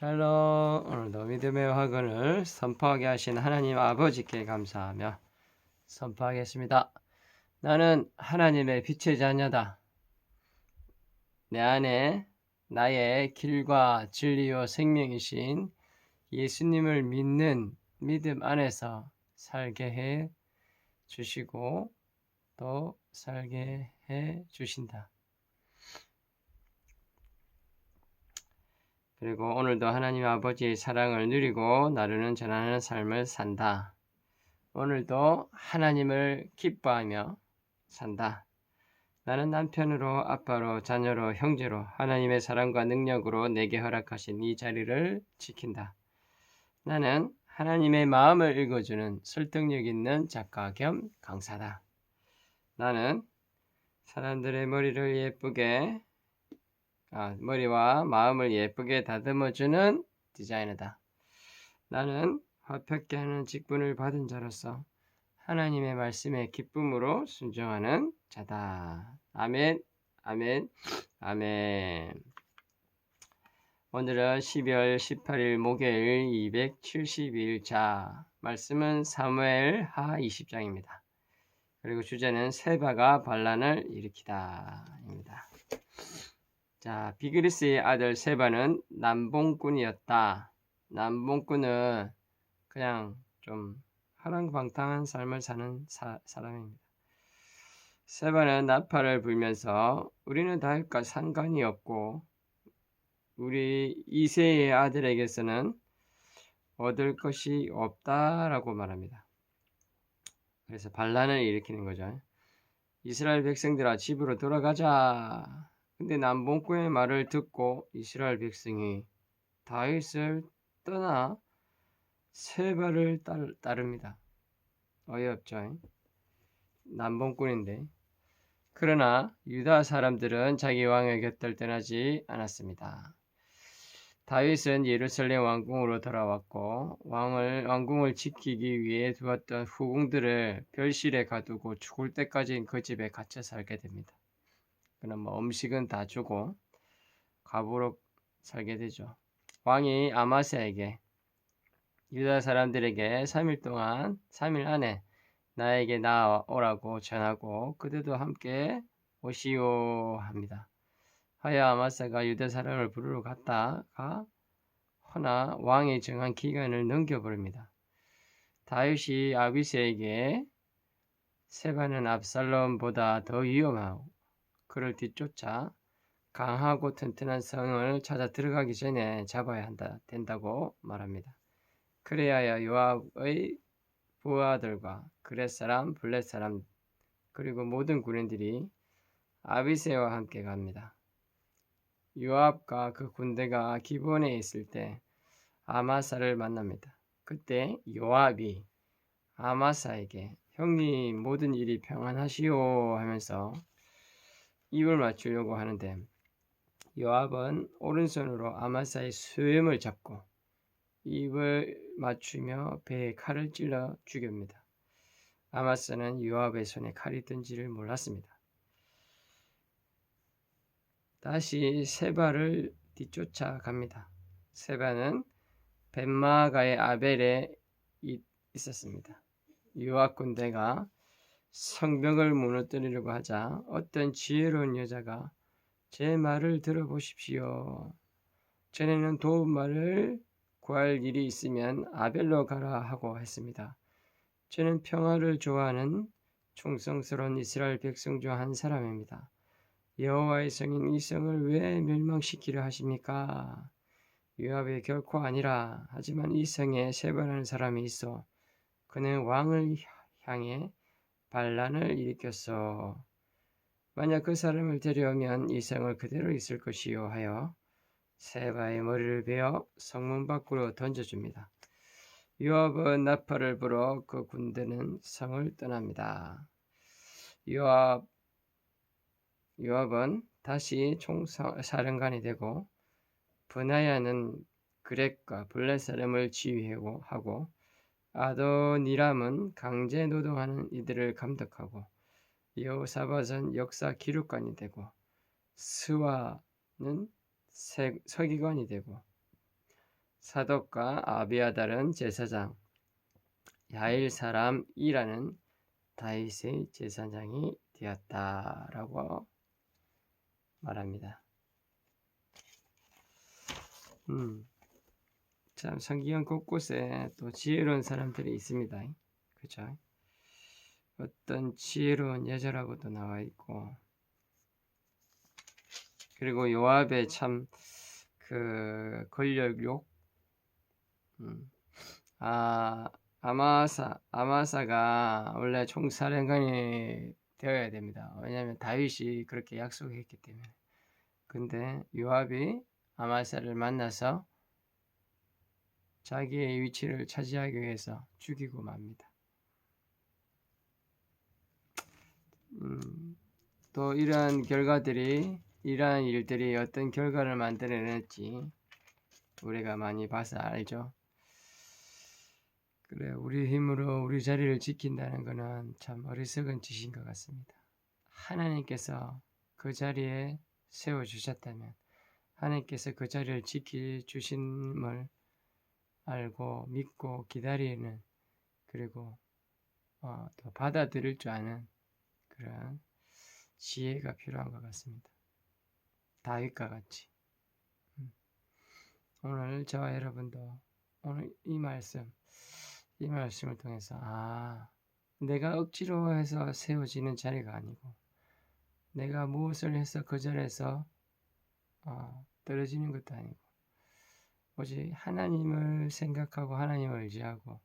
샬롬 오늘도 믿음의 화근을 선포하게 하신 하나님 아버지께 감사하며 선포하겠습니다. 나는 하나님의 빛의 자녀다. 내 안에 나의 길과 진리요 생명이신 예수님을 믿는 믿음 안에서 살게 해 주시고 또 살게 해 주신다. 그리고 오늘도 하나님 아버지의 사랑을 누리고 나르는 전하는 삶을 산다. 오늘도 하나님을 기뻐하며 산다. 나는 남편으로, 아빠로, 자녀로, 형제로 하나님의 사랑과 능력으로 내게 허락하신 이 자리를 지킨다. 나는 하나님의 마음을 읽어주는 설득력 있는 작가 겸 강사다. 나는 사람들의 머리를 예쁘게 아, 머리와 마음을 예쁘게 다듬어주는 디자이너다. 나는 화평케 하는 직분을 받은 자로서 하나님의 말씀에 기쁨으로 순종하는 자다. 아멘, 아멘, 아멘. 오늘은 12월 18일 목요일 272일자 말씀은 사무엘 하 20장입니다. 그리고 주제는 세바가 반란을 일으키다입니다. 자, 비그리스의 아들 세바는 남봉꾼이었다. 남봉꾼은 그냥 좀 하랑방탕한 삶을 사는 사, 사람입니다. 세바는 나팔을 불면서 우리는 다윗과 상관이 없고 우리 이세의 아들에게서는 얻을 것이 없다라고 말합니다. 그래서 반란을 일으키는 거죠. 이스라엘 백성들아 집으로 돌아가자. 근데 남봉꾼의 말을 듣고 이스라엘 백성이 다윗을 떠나 세바를 따릅니다. 어이없죠. 남봉꾼인데. 그러나 유다 사람들은 자기 왕의 곁을 떠나지 않았습니다. 다윗은 예루살렘 왕궁으로 돌아왔고 왕을 왕궁을 지키기 위해 두었던 후궁들을 별실에 가두고 죽을 때까지 그 집에 갇혀 살게 됩니다. 그럼 뭐 음식은 다 주고 갑으로 살게 되죠. 왕이 아마스에게 유다 사람들에게 3일 동안 3일 안에 나에게 나오라고 전하고 그들도 함께 오시오 합니다. 하여 아마스가 유다 사람을 부르러 갔다가 허나 왕이 정한 기간을 넘겨버립니다. 다윗이 아비스에게 세바는 압살롬보다 더 위험하고 그를 뒤쫓아 강하고 튼튼한 성을 찾아 들어가기 전에 잡아야 한다 된다고 말합니다. 그래야 요압의 부하들과 그렛 사람, 블렛 사람 그리고 모든 군인들이 아비세와 함께 갑니다. 요압과 그 군대가 기본에 있을 때 아마사를 만납니다. 그때 요압이 아마사에게 형님 모든 일이 평안하시오 하면서 입을 맞추려고 하는데 요압은 오른손으로 아마사의 수염을 잡고 입을 맞추며 배에 칼을 찔러 죽입니다. 아마사는 요압의 손에 칼이 든지를 몰랐습니다. 다시 세바를 뒤쫓아 갑니다. 세바는 벤마가의 아벨에 있었습니다. 요압 군대가 성벽을 무너뜨리려고 하자 어떤 지혜로운 여자가 제 말을 들어보십시오. 전에는 도움말을 구할 일이 있으면 아벨로 가라 하고 했습니다. 저는 평화를 좋아하는 충성스러운 이스라엘 백성 중 한 사람입니다. 여호와의 성인 이 성을 왜 멸망시키려 하십니까? 요압이 결코 아니라 하지만 이 성에 세바라는 사람이 있어 그는 왕을 향해 반란을 일으켰어. 만약 그 사람을 데려오면 이 성을 그대로 있을 것이요 하여 세바의 머리를 베어 성문 밖으로 던져줍니다. 요압은 나팔을 불어 그 군대는 성을 떠납니다. 요압 요압은 다시 총사령관이 되고 분하야는 그렉과 블레사렘을 지휘하고 아도니람은 강제 노동하는 이들을 감독하고 여호사밧은 역사 기록관이 되고 스와는 서기관이 되고 사독과 아비아달은 제사장, 야일 사람 이라는 다윗의 제사장이 되었다라고 말합니다. 음, 참 성경 곳곳에 또 지혜로운 사람들이 있습니다. 그죠? 어떤 지혜로운 여자라고도 나와 있고 그리고 요압의 참 그 권력욕 음. 아 아마사 아마사가 원래 총사령관이 되어야 됩니다. 왜냐하면 다윗이 그렇게 약속했기 때문에. 근데 요압이 아마사를 만나서 자기의 위치를 차지하기 위해서 죽이고 맙니다. 음, 또 이러한 결과들이 이러한 일들이 어떤 결과를 만들어낼지 우리가 많이 봐서 알죠. 그래 우리 힘으로 우리 자리를 지킨다는 것은 참 어리석은 짓인 것 같습니다. 하나님께서 그 자리에 세워 주셨다면 하나님께서 그 자리를 지키 주심을 알고 믿고 기다리는 그리고 어, 또 받아들일 줄 아는 그런 지혜가 필요한 것 같습니다. 다윗과 같이 음. 오늘 저와 여러분도 오늘 이 말씀 이 말씀을 통해서 아 내가 억지로 해서 세워지는 자리가 아니고 내가 무엇을 해서 그 자리에서 어, 떨어지는 것도 아니고 오직 하나님을 생각하고 하나님을 의지하고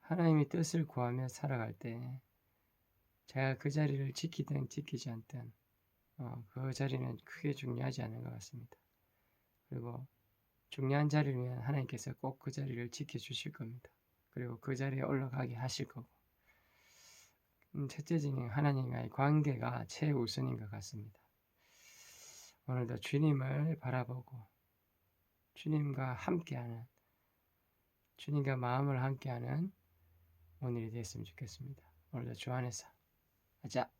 하나님의 뜻을 구하며 살아갈 때 제가 그 자리를 지키든 지키지 않든 어, 그 자리는 크게 중요하지 않은 것 같습니다. 그리고 중요한 자리면 하나님께서 꼭 그 자리를 지켜주실 겁니다. 그리고 그 자리에 올라가게 하실 거고 음, 첫째지는 하나님과의 관계가 최우선인 것 같습니다. 오늘도 주님을 바라보고 주님과 함께하는 주님과 마음을 함께하는 오늘이 됐으면 좋겠습니다. 오늘도 주 안에서 하자.